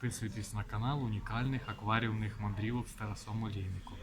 Підписуйтесь на канал унікальних акваріумних мандрівок з Тарасом Олійником.